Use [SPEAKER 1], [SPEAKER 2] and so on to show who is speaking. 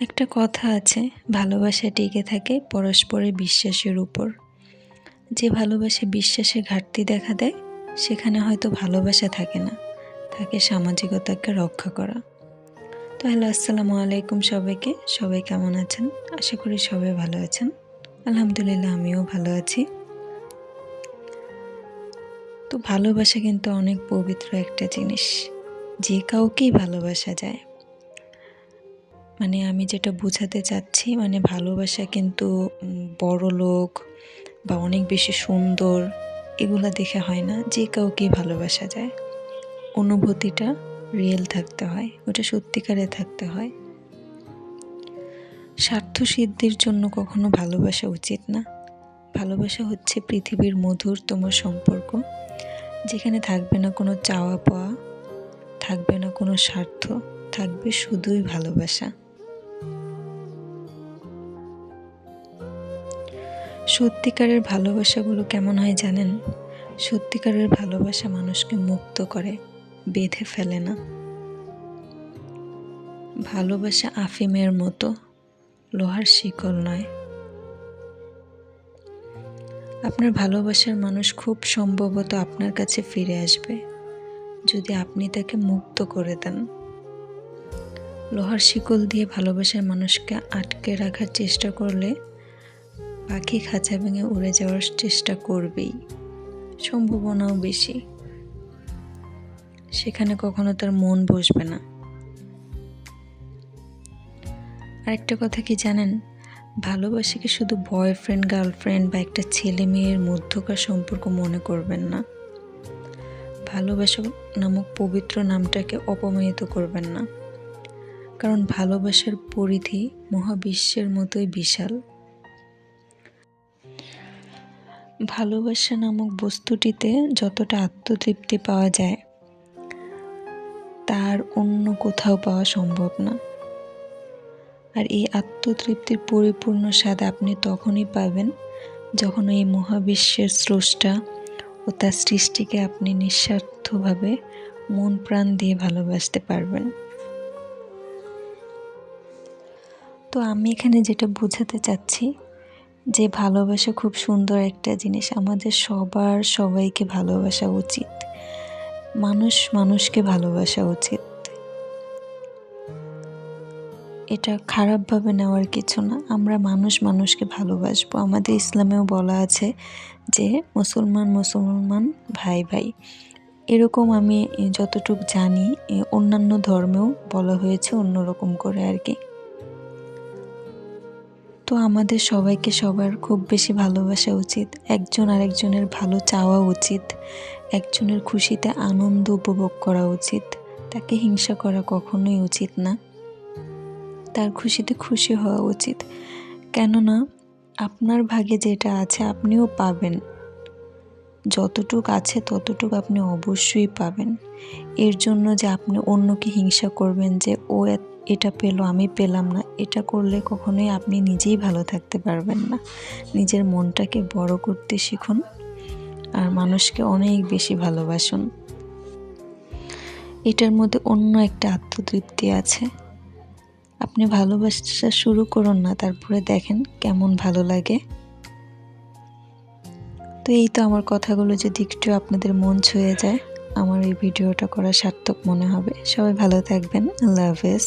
[SPEAKER 1] একটা কথা আছে, ভালোবাসা টিকে থাকে পরস্পরের বিশ্বাসের উপর। যে ভালোবাসে বিশ্বাসে ঘাটতি দেখা দেয়, সেখানে হয়তো ভালোবাসা থাকে না। থাকে সামাজিকতাকে রক্ষা করা। তো হ্যালো, আসসালামু আলাইকুম সবাইকে। সবাই কেমন আছেন? আশা করি সবাই ভালো আছেন। আলহামদুলিল্লাহ, আমিও ভালো আছি। তো ভালোবাসা কিন্তু অনেক পবিত্র একটা জিনিস। যে কাউকেই ভালোবাসা যায় মানে আমি যেটা বোঝাতে চাচ্ছি মানে ভালোবাসা কিন্তু বড় লোক বা অনেক বেশি সুন্দর এগুলা দেখে হয় না, যে কাউকেই ভালোবাসা যায়। অনুভূতিটা রিয়েল থাকতে হয়, ওটা সত্যিকারে থাকতে হয়। স্বার্থ সিদ্ধির জন্য কখনো ভালোবাসা উচিত না। ভালোবাসা হচ্ছে পৃথিবীর মধুর তোমার সম্পর্ক, যেখানে থাকবে না কোনো চাওয়া পাওয়া থাকবে না কোনো স্বার্থ, থাকবে শুধুই ভালোবাসা। সত্যিকারের ভালোবাসাগুলো কেমন হয় জানেন? সত্যিকারের ভালোবাসা মানুষকে মুক্ত করে, বেঁধে ফেলে না। ভালোবাসা আফিমের মতো, লোহার শিকল নয়। আপনার ভালোবাসার মানুষ খুব সম্ভবত আপনার কাছে ফিরে আসবে, যদি আপনি তাকে মুক্ত করে দেন। লোহার শিকল দিয়ে ভালোবাসার মানুষকে আটকে রাখার চেষ্টা করলে পাখি খাঁচা ভেঙে উড়ে যাওয়ার চেষ্টা করবেই, সম্ভাবনাও বেশি। সেখানে কখনো তার মন বসবে না। আরেকটা কথা কি জানেন? ভালোবাসাকে শুধু বয়ফ্রেন্ড গার্লফ্রেন্ড বা একটা ছেলে মেয়ের মধ্যকার সম্পর্ক মনে করবেন না? ভালোবাসা নামক পবিত্র নামটাকে অপমানিত করবেন না। কারণ ভালোবাসার পরিধি মহাবিশ্বের মতোই বিশাল। ভালোবাসা নামক বস্তুটিতে যতটা আত্মতৃপ্তি পাওয়া যায়, তার অন্য কোথাও পাওয়া সম্ভব না। আর এই আত্মতৃপ্তির পরিপূর্ণ স্বাদ আপনি তখনই পাবেন যখন এই মহাবিশ্বের স্রষ্টা ও তার সৃষ্টিকে আপনি নিঃস্বার্থভাবে মন প্রাণ দিয়ে ভালোবাসতে পারবেন। তো আমি এখানে যেটা বোঝাতে চাচ্ছি যে ভালোবাসা খুব সুন্দর একটা জিনিস। আমাদের সবার সবাইকে ভালোবাসা উচিত। মানুষ মানুষকে ভালোবাসা উচিত। এটা খারাপভাবে নেওয়ার কিছু না। আমরা মানুষ মানুষকে ভালোবাসবো। আমাদের ইসলামেও বলা আছে যে, মুসলমান মুসলমান, ভাই ভাই। এরকম আমি যতটুক জানি অন্যান্য ধর্মেও বলা হয়েছে অন্যরকম করে আর কি। তো আমাদের সবাইকে সবার খুব বেশি ভালোবাসা উচিত। একজন আরেকজনের ভালো চাওয়া উচিত। একজনের খুশিতে আনন্দ উপভোগ করা উচিত। তাকে হিংসা করা কখনোই উচিত না। তার খুশিতে খুশি হওয়া উচিত। কেননা, আপনার ভাগে যেটা আছে আপনিও পাবেন। যতটুক আছে ততটুক আপনি অবশ্যই পাবেন। এর জন্য যে আপনি অন্যকে হিংসা করবেন যে ও এটা পেল, আমি পেলাম না। এটা করলে কখনোই আপনি নিজেই ভালো থাকতে পারবেন না। নিজের মনটাকে বড় করতে শিখুন আর মানুষকে অনেক বেশি ভালোবাসুন। এটার মধ্যে অন্য একটা আত্মতৃপ্তি আছে। আপনি ভালোবাসা শুরু করুন না, তারপরে দেখেন কেমন ভালো লাগে। তো এই তো আমার কথাগুলো, যদি একটু আপনাদের মন ছুঁয়ে যায়। আমার এই ভিডিওটা করা সার্থক মনে হবে। সবাই ভালো থাকবেন। আল্লাহ হাফেজ।